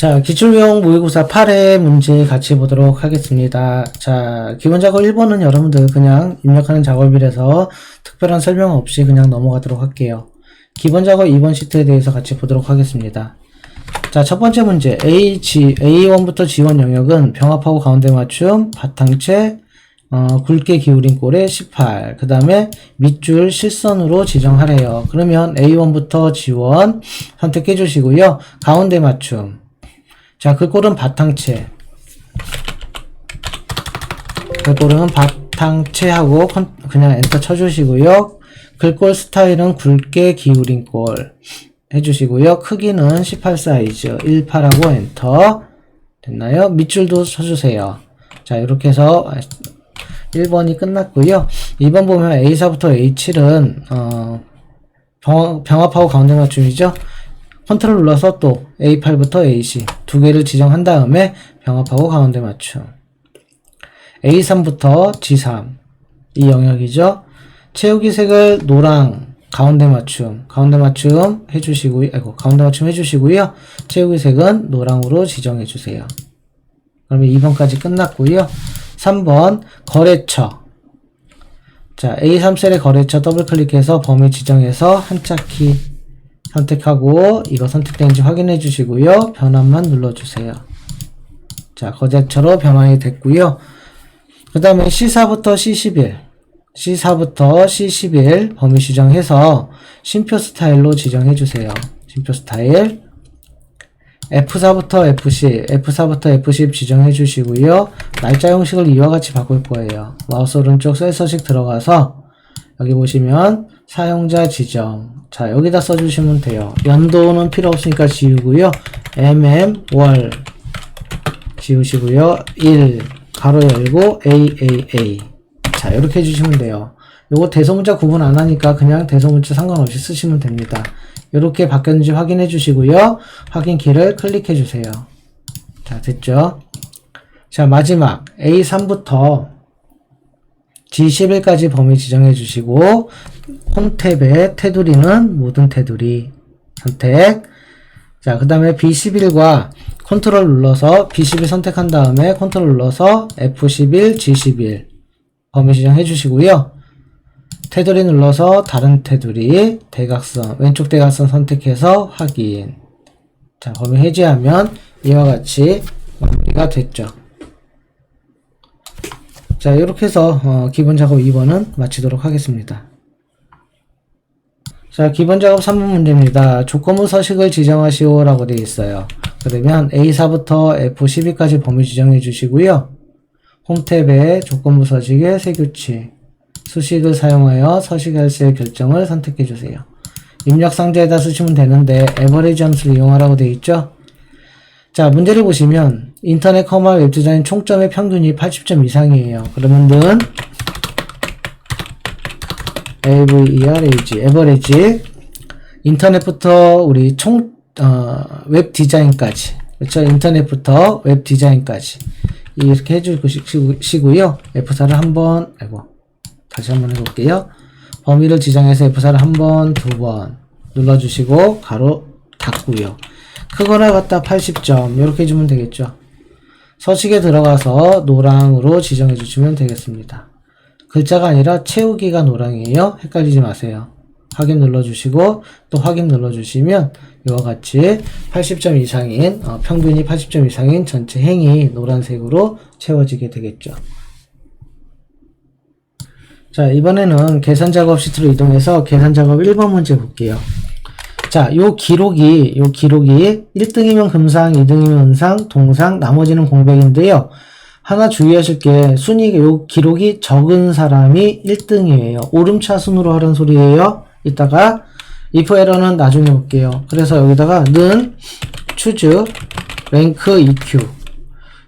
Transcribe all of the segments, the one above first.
자, 기출형 모의고사 8회 문제 같이 보도록 하겠습니다. 자, 기본 작업 1번은 여러분들 그냥 입력하는 작업이라서 특별한 설명 없이 그냥 넘어가도록 할게요. 기본 작업 2번 시트에 대해서 같이 보도록 하겠습니다. 자, 첫 번째 문제. A, G, A1부터 G1 영역은 병합하고 가운데 맞춤, 바탕체, 어, 굵게 기울인 꼴에 18. 그 다음에 밑줄 실선으로 지정하래요. 그러면 A1부터 G1 선택해 주시고요. 가운데 맞춤. 자, 그 꼴은 바탕체. 그 꼴은 바탕체하고 컨- 그냥 엔터 쳐주시고요. 글꼴 스타일은 굵게 기울인 꼴 해주시고요. 크기는 18 사이즈 18하고 엔터 됐나요? 밑줄도 쳐주세요. 자, 이렇게 해서 1번이 끝났고요. 2번 보면 A4부터 A7은 어, 병, 병합하고 가운데 맞춤이죠. 컨트롤 눌러서 또 A8부터 AC 두 개를 지정한 다음에 병합하고 가운데 맞춤. A3부터 G3 이 영역이죠. 채우기 색을 노랑 가운데 맞춤 가운데 맞춤 해주시고요. 아이고 가운데 맞춤 해주시고요. 채우기 색은 노랑으로 지정해 주세요. 그러면 2번까지 끝났고요. 3번 거래처 자 A3 셀의 거래처 더블 클릭해서 범위 지정해서 한자 키 선택하고 이거 선택된지 확인해 주시고요. 변환만 눌러주세요. 자 거래처로 변환이 됐고요. 그 다음에 C4부터 C11 C4부터 C11 범위 지정해서 심표 스타일로 지정해 주세요. 심표 스타일 F4부터 FC, F4부터 F10 지정해 주시고요. 날짜 형식을 이와 같이 바꿀 거예요. 마우스 오른쪽 셀 서식 들어가서 여기 보시면 사용자 지정. 자, 여기다 써주시면 돼요. 연도는 필요 없으니까 지우고요. MM 월 지우시고요. 1 가로 열고 AAA. 자, 이렇게 해주시면 돼요. 요거 대소문자 구분 안 하니까 그냥 대소문자 상관없이 쓰시면 됩니다. 이렇게 바뀌었는지 확인해 주시고요. 확인키를 클릭해 주세요. 자, 됐죠? 자, 마지막 A3부터 G11까지 범위 지정해 주시고 홈 탭에 테두리는 모든 테두리 선택. 자, 그 다음에 B11과 컨트롤 눌러서 B11 선택한 다음에 컨트롤 눌러서 F11, G11 범위 지정해 주시고요. 테두리 눌러서 다른 테두리 대각선 왼쪽 대각선 선택해서 확인. 자 범위 해제하면 이와 같이 마무리가 됐죠 자 이렇게 해서 어, 기본 작업 2번은 마치도록 하겠습니다 자 기본 작업 3번 문제입니다 조건부 서식을 지정하시오 라고 되어 있어요 그러면 A4부터 F12까지 범위 지정해 주시고요 홈 탭에 조건부 서식의 세규칙 수식을 사용하여 서식할 셀 결정을 선택해 주세요. 입력 상자에다 쓰시면 되는데 에버리지 함수를 이용하라고 되어 있죠. 자 문제를 보시면 인터넷 커머 웹디자인 총점의 평균이 80점 이상이에요. 그러면 는 average 에버리지 인터넷부터 우리 총 어, 웹 디자인까지 그렇죠 인터넷부터 웹 디자인까지 이렇게 해주시고요 F4를 한 번 아이고 다시 한번 해볼게요. 범위를 지정해서 F4를 한 번, 두 번 눌러주시고 가로 닫고요. 크거나 같다 80점 이렇게 해주면 되겠죠. 서식에 들어가서 노랑으로 지정해 주시면 되겠습니다. 글자가 아니라 채우기가 노랑이에요. 헷갈리지 마세요. 확인 눌러주시고 또 확인 눌러주시면 이와 같이 80점 이상인 어, 평균이 80점 이상인 전체 행이 노란색으로 채워지게 되겠죠. 자, 이번에는 계산 작업 시트로 이동해서 계산 작업 1번 문제 볼게요. 자, 요 기록이, 요 기록이 1등이면 금상, 2등이면 은상, 동상, 나머지는 공백인데요. 하나 주의하실 게 순위가 요 기록이 적은 사람이 1등이에요. 오름차 순으로 하는 소리예요. 이따가 if 에러는 나중에 볼게요. 그래서 여기다가 는 choose rank eq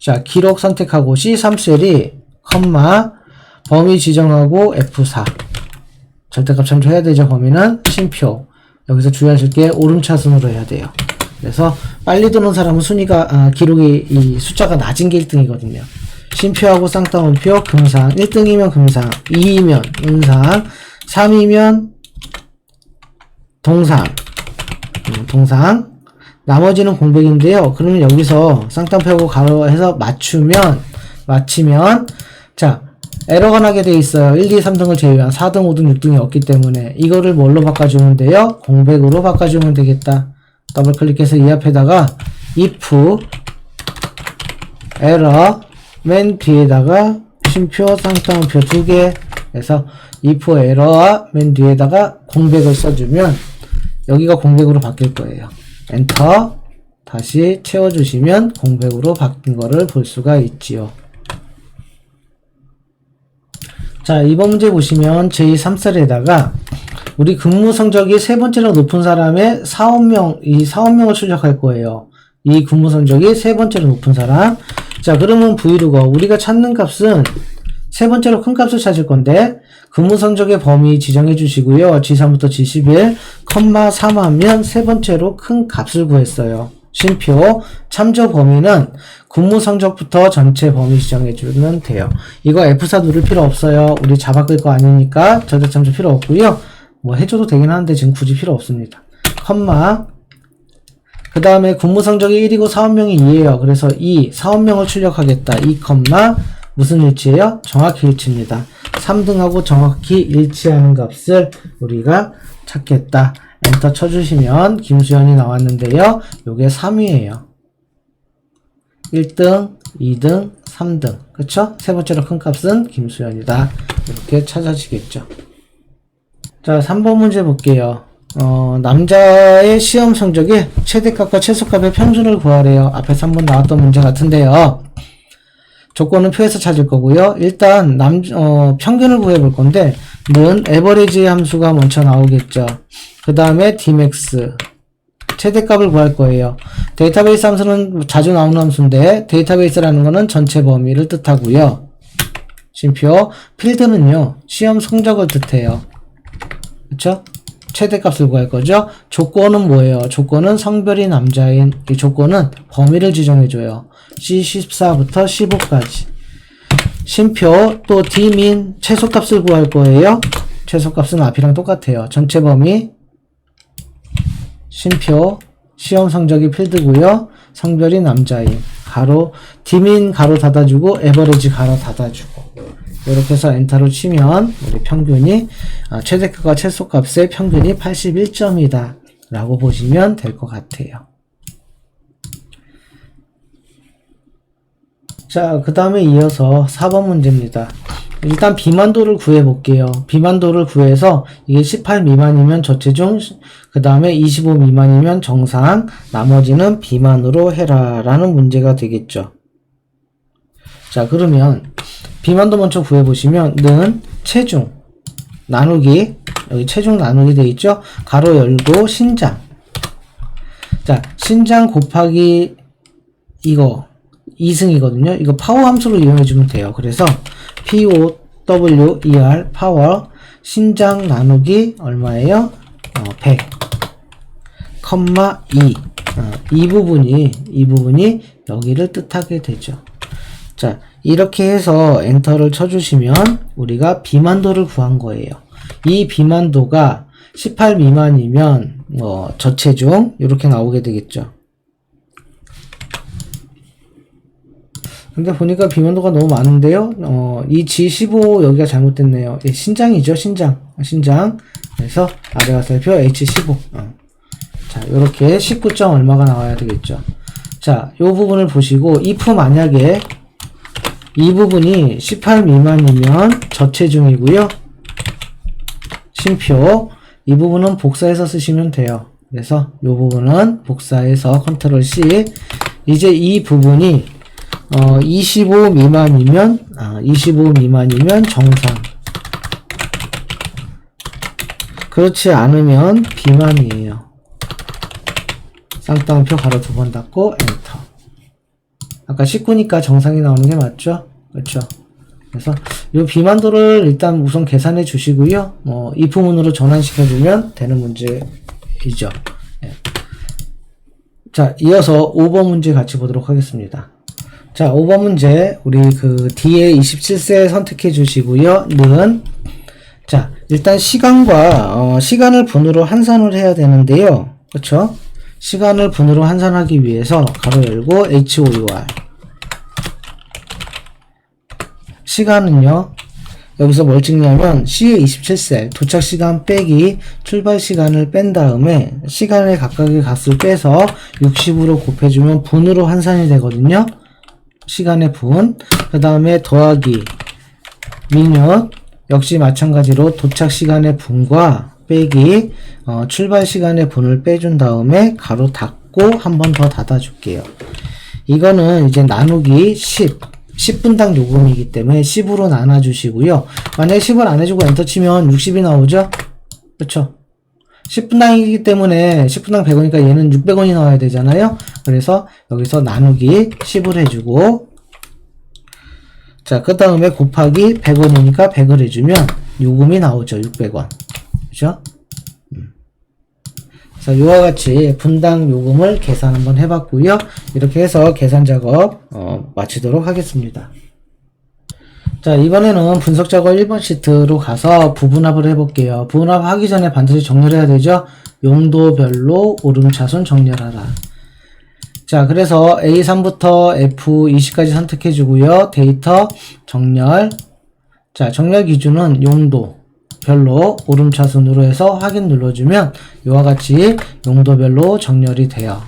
자, 기록 선택하고 C3셀이 컴마 범위 지정하고 F4 절대값 참조해야 되죠 범위는 심표 여기서 주의하실 게 오름차순으로 해야 돼요. 그래서 빨리 도는 사람은 순위가 아, 기록이 이 숫자가 낮은 게 1등이거든요. 심표하고 쌍따옴표 금상 1등이면 금상 2이면 은상 3이면 동상. 음, 동상. 나머지는 공백인데요. 그러면 여기서 쌍따옴표하고 가로 해서 맞추면, 맞히면, 자, 에러가 나게 돼 있어요. 1, 2, 3등을 제외한 4등, 5등, 6등이 없기 때문에 이거를 뭘로 바꿔주면 돼요? 공백으로 바꿔주면 되겠다. 더블 클릭해서 이 앞에다가 if 에러 맨 뒤에다가 쉼표 쌍따옴표 두 개 해서 if 에러와 맨 뒤에다가 공백을 써주면 여기가 공백으로 바뀔 거예요. 엔터 다시 채워주시면 공백으로 바뀐 거를 볼 수가 있지요. 자, 이번 문제 보시면 제3셀에다가 우리 근무 성적이 세 번째로 높은 사람의 4원명, 이 4원명을 출력할 거예요. 이 근무 성적이 세 번째로 높은 사람. 자, 그러면 브이로거. 우리가 찾는 값은 세 번째로 큰 값을 찾을 건데, 근무 성적의 범위 지정해 주시고요. G3부터 G11, 컴마 3하면 세 번째로 큰 값을 구했어요. 쉼표, 참조 범위는 근무 성적부터 전체 범위 지정해 주면 돼요. 이거 F4 누를 필요 없어요. 우리 자바 끌거 아니니까 절대 참조 필요 없고요. 뭐 해줘도 되긴 하는데 지금 굳이 필요 없습니다. 컴마, 그 다음에 근무 성적이 1이고 사원명이 2예요. 그래서 이 사원명을 출력하겠다. 2 컴마 무슨 일치예요? 정확히 일치입니다. 3등하고 정확히 일치하는 값을 우리가 찾겠다. 엔터 쳐주시면 김수현이 나왔는데요. 요게 3위예요. 1등, 2등, 3등. 그쵸? 세 번째로 큰 값은 김수현이다. 이렇게 찾아지겠죠. 자, 3번 문제 볼게요. 어, 남자의 시험 성적이 최대값과 최소값의 평균을 구하래요. 앞에 3번 나왔던 문제 같은데요. 조건은 표에서 찾을 거고요. 일단 남, 어, 평균을 구해 볼 건데, 는 에버리지 함수가 먼저 나오겠죠. 그 다음에 dmax. 최대값을 구할 거예요. 데이터베이스 함수는 자주 나오는 함수인데, 데이터베이스라는 거는 전체 범위를 뜻하고요. 심표, 필드는요, 시험 성적을 뜻해요. 그쵸? 최대값을 구할 거죠. 조건은 뭐예요? 조건은 성별이 남자인 이 조건은 범위를 지정해줘요. C14부터 15까지. 심표 또 D민 최소값을 구할 거예요. 최소값은 앞이랑 똑같아요. 전체 범위 심표 시험 성적이 필드고요. 성별이 남자인 가로 D민 가로 닫아주고 에버리지 가로 닫아주고 이렇게 해서 엔터를 치면 우리 평균이 아, 최대값과 최소값의 평균이 81점이다 라고 보시면 될 것 같아요. 자, 그 다음에 이어서 4번 문제입니다. 일단 비만도를 구해 볼게요. 비만도를 구해서 이게 18 미만이면 저체중, 그 다음에 25 미만이면 정상, 나머지는 비만으로 해라 라는 문제가 되겠죠. 자, 그러면 비만도 먼저 구해 보시면 는 체중 나누기 여기 체중 나누기 돼 있죠? 가로 열고 신장. 자, 신장 곱하기 이거 2승이거든요. 이거 파워 함수로 이용해 주면 돼요. 그래서 POWER 파워 신장 나누기 얼마예요? 어, 100 컴마 2. 어, 이 부분이 이 부분이 여기를 뜻하게 되죠. 자, 이렇게 해서 엔터를 쳐주시면 우리가 비만도를 구한 거예요. 이 비만도가 18 미만이면 뭐 저체중 이렇게 나오게 되겠죠. 근데 보니까 비만도가 너무 많은데요. 어, 이 G15 여기가 잘못됐네요. 예, 신장이죠, 신장. 신장. 그래서 아래 가살표 H15. 어. 자, 요렇게 19점 얼마가 나와야 되겠죠. 자, 요 부분을 보시고 if 만약에 이 부분이 18 미만이면 저체중이고요. 심표 이 부분은 복사해서 쓰시면 돼요. 그래서 이 부분은 복사해서 컨트롤 C 이제 이 부분이 어, 25 미만이면 아, 25 미만이면 정상 그렇지 않으면 비만이에요. 쌍따옴표 가로 두 번 닫고 엔터 아까 19니까 정상이 나오는 게 맞죠? 그렇죠? 그래서 이 비만도를 일단 우선 계산해 주시고요. 뭐 이프문으로 전환시켜 주면 되는 문제이죠. 예. 자, 이어서 5번 문제 같이 보도록 하겠습니다. 자, 5번 문제 우리 그 D에 27세 선택해 주시고요. 는 자, 일단 시간과 어, 시간을 분으로 환산을 해야 되는데요. 그렇죠? 시간을 분으로 환산하기 위해서 가로 열고 HOUR 시간은요 여기서 뭘 찍냐면 C의 27셀 도착 시간 빼기 출발 시간을 뺀 다음에 시간의 각각의 값을 빼서 60으로 곱해주면 분으로 환산이 되거든요 시간의 분그 다음에 더하기 민ют 역시 마찬가지로 도착 시간의 분과 빼기 어, 출발 시간의 분을 빼준 다음에 가로 닫고 한 번 더 닫아줄게요. 이거는 이제 나누기 10 10분당 요금이기 때문에 10으로 나눠주시고요. 만약에 10을 안 해주고 엔터 치면 60이 나오죠? 그렇죠? 10분당이기 때문에 10분당 100원이니까 얘는 600원이 나와야 되잖아요. 그래서 여기서 나누기 10을 해주고 자, 그 다음에 곱하기 100원이니까 100을 해주면 요금이 나오죠. 600원. 그죠? 음. 그래서 이와 같이 분당 요금을 계산 한번 해봤고요. 이렇게 해서 계산 작업 어, 마치도록 하겠습니다. 자, 이번에는 분석 작업 1번 시트로 가서 부분합을 해볼게요. 부분합 하기 전에 반드시 정렬해야 되죠? 용도별로 오름차순 정렬하라. 자, 그래서 A3부터 F20까지 선택해 주고요. 데이터 정렬. 자, 정렬 기준은 용도 별로 오름차순으로 해서 확인 눌러주면 이와 같이 용도별로 정렬이 돼요.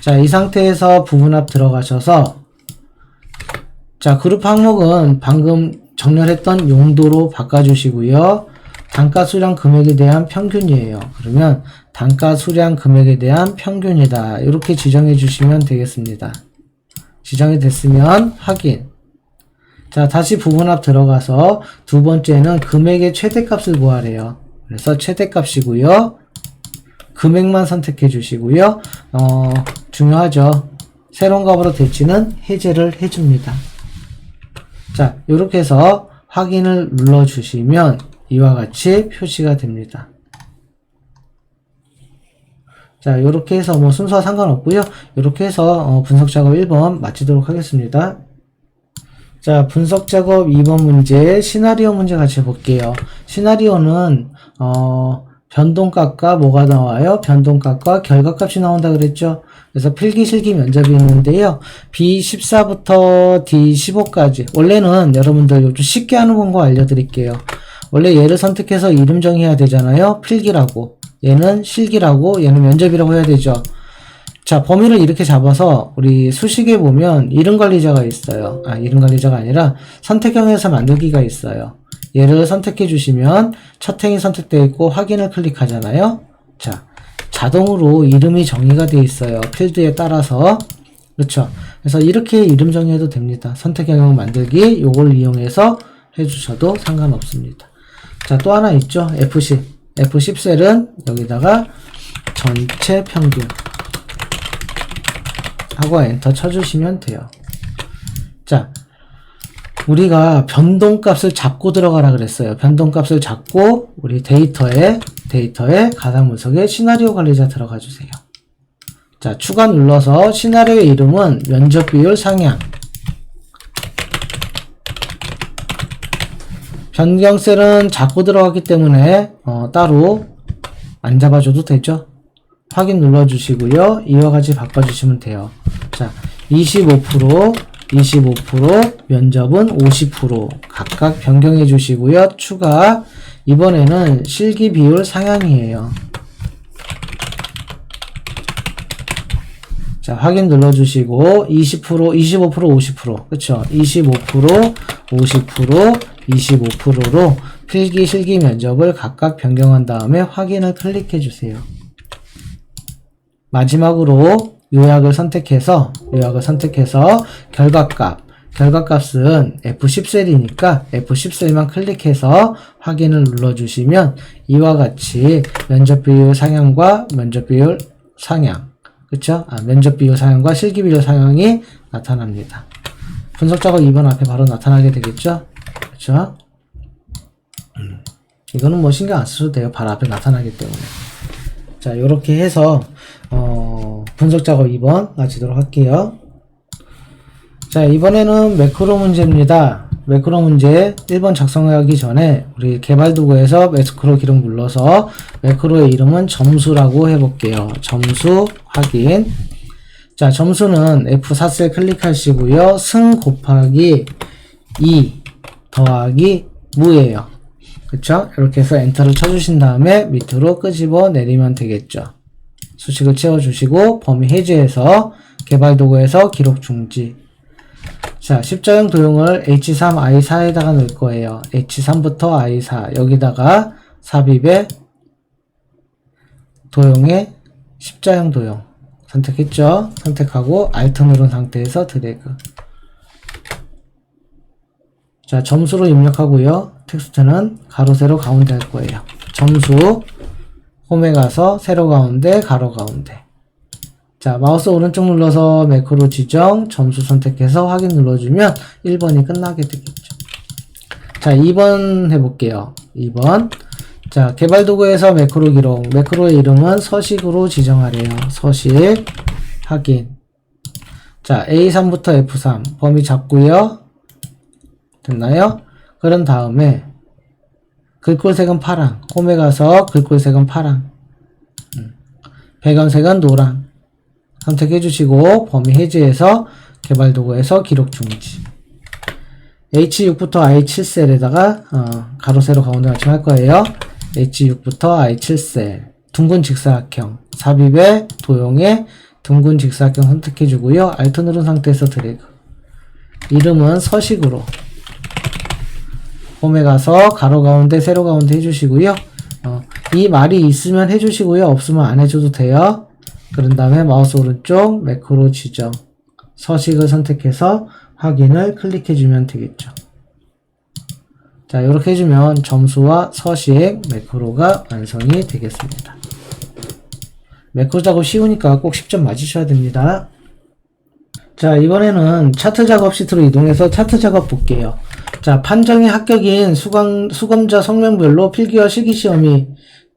자, 이 상태에서 부분합 들어가셔서 자, 그룹 항목은 방금 정렬했던 용도로 바꿔주시고요. 단가 수량 금액에 대한 평균이에요. 그러면 단가 수량 금액에 대한 평균이다. 이렇게 지정해 주시면 되겠습니다. 지정이 됐으면 확인. 자, 다시 부분합 들어가서 두 번째는 금액의 최대값을 구하래요. 그래서 최대값이고요. 금액만 선택해 주시고요. 어, 중요하죠. 새로운 값으로 될지는 해제를 해줍니다. 자, 이렇게 해서 확인을 눌러 주시면 이와 같이 표시가 됩니다. 자, 이렇게 해서 뭐 순서와 상관없고요. 이렇게 해서 어, 분석 작업 1번 마치도록 하겠습니다. 자, 분석 작업 2번 문제 시나리오 문제 같이 볼게요. 시나리오는 어, 변동값과 뭐가 나와요? 변동값과 결과값이 나온다 그랬죠? 그래서 필기 실기 면접이 있는데요. B14부터 D15까지 원래는 여러분들 좀 쉽게 하는 방법 알려드릴게요. 원래 얘를 선택해서 이름 정의해야 되잖아요. 필기라고. 얘는 실기라고, 얘는 면접이라고 해야 되죠. 자, 범위를 이렇게 잡아서 우리 수식에 보면 이름 관리자가 있어요. 아, 이름 관리자가 아니라 선택형에서 만들기가 있어요. 얘를 선택해 주시면 첫 행이 선택되어 있고 확인을 클릭하잖아요. 자, 자동으로 이름이 정의가 되어 있어요. 필드에 따라서. 그렇죠. 그래서 이렇게 이름 정의해도 됩니다. 선택형 만들기 요걸 이용해서 해주셔도 상관없습니다. 자, 또 하나 있죠. F10. F10 셀은 여기다가 전체 평균 하고 엔터 쳐주시면 돼요. 자, 우리가 변동값을 잡고 들어가라 그랬어요. 변동값을 잡고 우리 데이터에 데이터에 가상 분석에 시나리오 관리자 들어가 주세요. 자, 추가 눌러서 시나리오의 이름은 면접 비율 상향. 변경셀은 잡고 들어갔기 때문에 어, 따로 안 잡아줘도 되죠. 확인 눌러주시고요. 이와 같이 바꿔주시면 돼요. 자, 25%, 25%, 면접은 50% 각각 변경해 주시고요. 추가 이번에는 실기 비율 상향이에요. 자, 확인 눌러주시고 20%, 25%, 50% 그쵸? 25%, 50%, 25%로 필기, 실기 면접을 각각 변경한 다음에 확인을 클릭해 주세요. 마지막으로 요약을 선택해서 요약을 선택해서 결과값 결과값은 F10셀이니까 F10셀만 클릭해서 확인을 눌러주시면 이와 같이 면접 비율 상향과 면접 비율 상향 그쵸? 아, 면접 비율 상향과 실기 비율 상향이 나타납니다. 분석 작업 2번 앞에 바로 나타나게 되겠죠? 그쵸? 음, 이거는 뭐 신경 안 쓰셔도 돼요. 바로 앞에 나타나기 때문에. 자, 이렇게 해서 어, 분석 작업 2번 마치도록 할게요. 자, 이번에는 매크로 문제입니다. 매크로 문제 1번 작성하기 전에 우리 개발 도구에서 매크로 기록 눌러서 매크로의 이름은 점수라고 해볼게요. 점수 확인. 자, 점수는 F4셀 클릭하시고요. 승 곱하기 2 더하기 무예요. 그쵸? 이렇게 해서 엔터를 쳐주신 다음에 밑으로 끄집어 내리면 되겠죠. 수식을 채워주시고 범위 해제해서 개발 도구에서 기록 중지. 자, 십자형 도형을 H3, I4에다가 넣을 거예요. H3부터 I4 여기다가 삽입에 도형의 십자형 도형 선택했죠? 선택하고 Alt 누른 상태에서 드래그. 자, 점수로 입력하고요. 텍스트는 가로 세로 가운데 할 거예요. 점수 홈에 가서 세로 가운데 가로 가운데. 자, 마우스 오른쪽 눌러서 매크로 지정, 점수 선택해서 확인 눌러주면 1번이 끝나게 되겠죠. 자, 2번 해볼게요. 2번. 자, 개발 도구에서 매크로 기록. 매크로의 이름은 서식으로 지정하래요. 서식. 확인. 자, A3부터 F3. 범위 잡고요. 됐나요? 그런 다음에 글꼴색은 파랑. 홈에 가서 글꼴색은 파랑. 음. 배경색은 노랑. 선택해 주시고 범위 해제해서 개발 도구에서 기록 중지. H6부터 I7셀에다가 어, 가로 세로 가운데 맞춤 할 거예요. H6부터 I7셀 둥근 직사각형 삽입에 도형에 둥근 직사각형 선택해 주고요. Alt 누른 상태에서 드래그. 이름은 서식으로 홈에 가서 가로 가운데 세로 가운데 해주시고요. 어, 이 말이 있으면 해주시고요. 없으면 안 해줘도 돼요. 그런 다음에 마우스 오른쪽 매크로 지정 서식을 선택해서 확인을 클릭해주면 되겠죠. 자, 이렇게 해주면 점수와 서식 매크로가 완성이 되겠습니다. 매크로 작업 쉬우니까 꼭 10점 맞으셔야 됩니다. 자, 이번에는 차트 작업 시트로 이동해서 차트 작업 볼게요. 자, 판정이 합격인 수강, 수검자 성명별로 필기와 실기시험이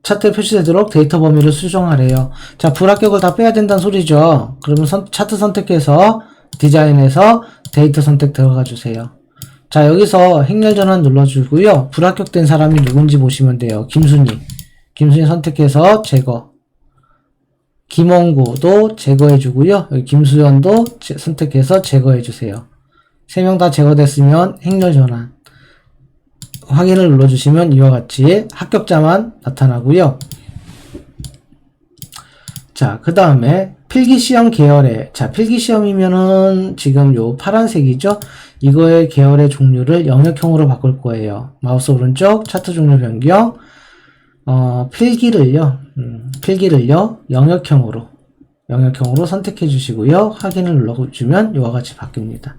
차트에 표시되도록 데이터 범위를 수정하래요. 자, 불합격을 다 빼야 된다는 소리죠. 그러면 선- 차트 선택해서 디자인에서 데이터 선택 들어가 주세요. 자, 여기서 행렬 전환 눌러주고요. 불합격된 사람이 누군지 보시면 돼요. 김순희. 김순희 선택해서 제거. 김원구도 제거해주고요. 김수현도 제- 선택해서 제거해주세요. 세 명 다 제거됐으면 행렬 전환. 확인을 눌러주시면 이와 같이 합격자만 나타나고요. 자, 그 다음에 필기시험 계열에, 자, 필기시험이면은 지금 요 파란색이죠? 이거의 계열의 종류를 영역형으로 바꿀 거예요. 마우스 오른쪽 차트 종류 변경, 어, 필기를요, 음, 필기를요, 영역형으로, 영역형으로 선택해 주시고요. 확인을 눌러주면 이와 같이 바뀝니다.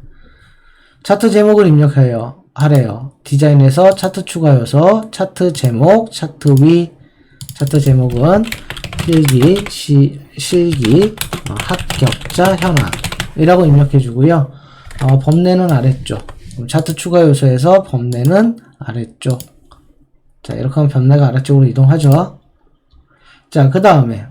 차트 제목을 입력해요. 하래요. 디자인에서 차트 추가 요소, 차트 제목, 차트 위, 차트 제목은 필기, 시, 실기, 어, 합격자 현황이라고 입력해 주고요. 어, 범례는 아래쪽. 차트 추가 요소에서 범례는 아래쪽. 자, 이렇게 하면 범례가 아래쪽으로 이동하죠. 자, 그 다음에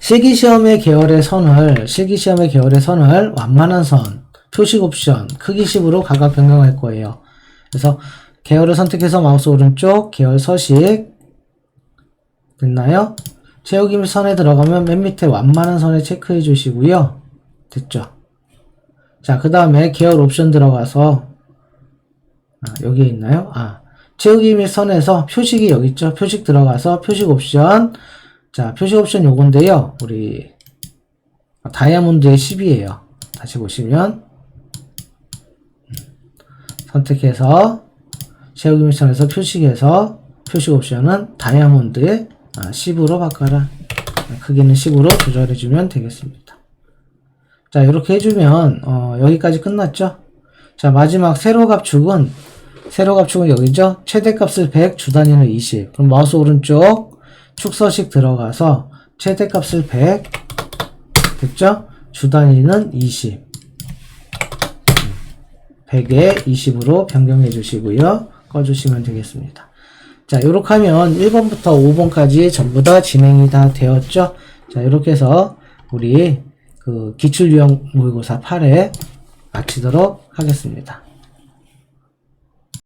실기시험의 계열의 선을, 실기시험의 계열의 선을 완만한 선, 표식 옵션, 크기 10으로 각각 변경할 거예요. 그래서 계열을 선택해서 마우스 오른쪽 계열 서식 됐나요? 채우기 선에 들어가면 맨 밑에 완만한 선에 체크해 주시고요. 됐죠? 자, 그 다음에 계열 옵션 들어가서 아, 여기에 있나요? 아, 채우기 및 선에서 표식이 여기 있죠? 표식 들어가서 표식 옵션 자, 표식 옵션 요건데요. 우리 다이아몬드의 10이에요. 다시 보시면 선택해서 채우기 미션에서 표식해서 표식 옵션은 다이아몬드의 10으로 바꿔라. 크기는 10으로 조절해주면 되겠습니다. 자, 이렇게 해주면, 어, 여기까지 끝났죠? 자, 마지막 세로 갑축은, 세로 갑축은 여기죠? 최대값을 100, 주단위는 20. 그럼 마우스 오른쪽 축서식 들어가서 최대값을 100, 됐죠? 주단위는 20. 100에 20으로 변경해 주시고요. 꺼주시면 되겠습니다. 자, 이렇게 하면 1번부터 5번까지 전부 다 진행이 다 되었죠. 자, 이렇게 해서 우리 그 기출유형 모의고사 8회 마치도록 하겠습니다.